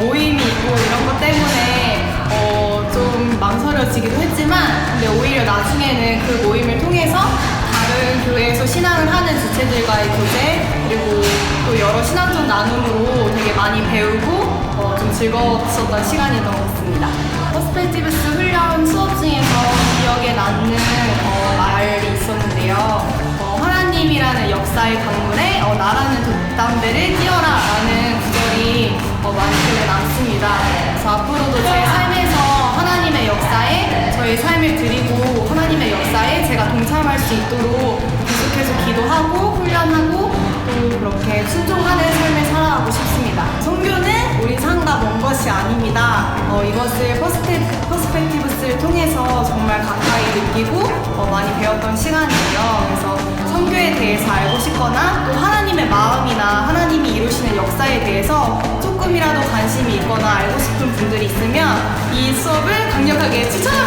모임이 있고 이런 것 때문에 어, 좀 망설여지기도 했지만 근데 오히려 나중에는 그 모임을 통해서 다른 교회에서 신앙을 하는 지체들과의 교제 그리고 또 여러 신앙적 나눔으로 되게 많이 배우고 어, 좀 즐거웠었던 시간이던 것 같습니다. 퍼스펙티브스 훈련 수업 중에서 기억에 남는 어, 말이 있었는데요. 어, 하나님이라는 역사의 강물에 어, 나라는 돛담배를 띄어라 라는 구절이 어, 많이 앞으로도 제 삶에서 하나님의 역사에 저의 삶을 드리고 하나님의 역사에 제가 동참할 수 있도록 계속해서 기도하고 훈련하고 또 그렇게 순종하는 삶을 살아가고 싶습니다. 성교는 우리 상가 먼 것이 아닙니다. 어, 이것을 퍼스펙, 퍼스펙티브스를 통해서 정말 가까이 느끼고 어, 많이 배웠던 시간이에요. 그래서 성교에 대해서 알고 싶거나 또 이루시는 역사에 대해서 조금이라도 관심이 있거나 알고 싶은 분들이 있으면 이 수업을 강력하게 추천합니다.